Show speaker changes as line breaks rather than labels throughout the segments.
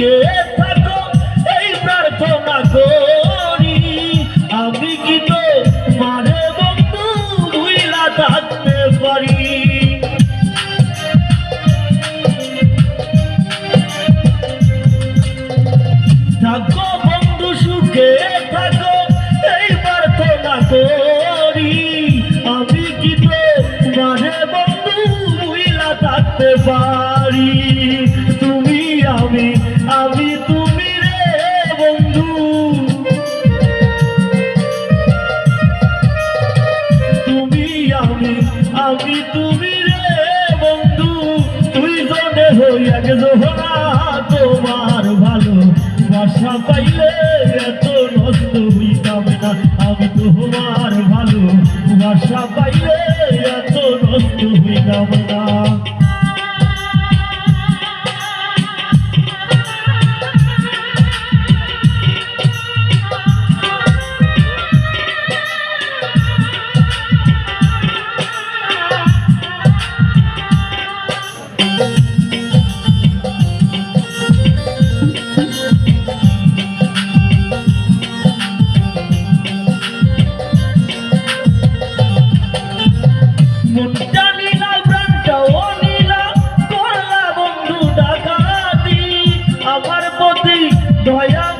সুখে থাকো, এই প্রার্থনা করি। আমি কি তো মারে বন্ধু থাকতে পারি। থাকো বন্ধু, সুখে থাকো, এই প্রার্থনা করি। আমি কি তো বন্ধু? মহিলা থাকতে পারি। আমি আমি তুমি রে বন্ধু। তুমি আমি আমি তুমি রে বন্ধু। তুই জনে হইয়া গেছো না তোমার ভালো বাসা পাইলে এত নষ্ট হইতাম না। আমি তোমার ভালো বাসা পাইলে এত নষ্ট হইতাম না। দয়া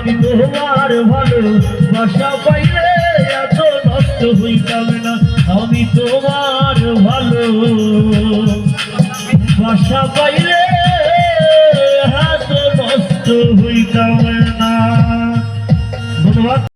আমি তোমার ভালো বাসা পাইলে এত নষ্ট হইতাম না। আমি তোমার ভালো বাসা পাইলে এত নষ্ট হইতাম না। ধন্যবাদ।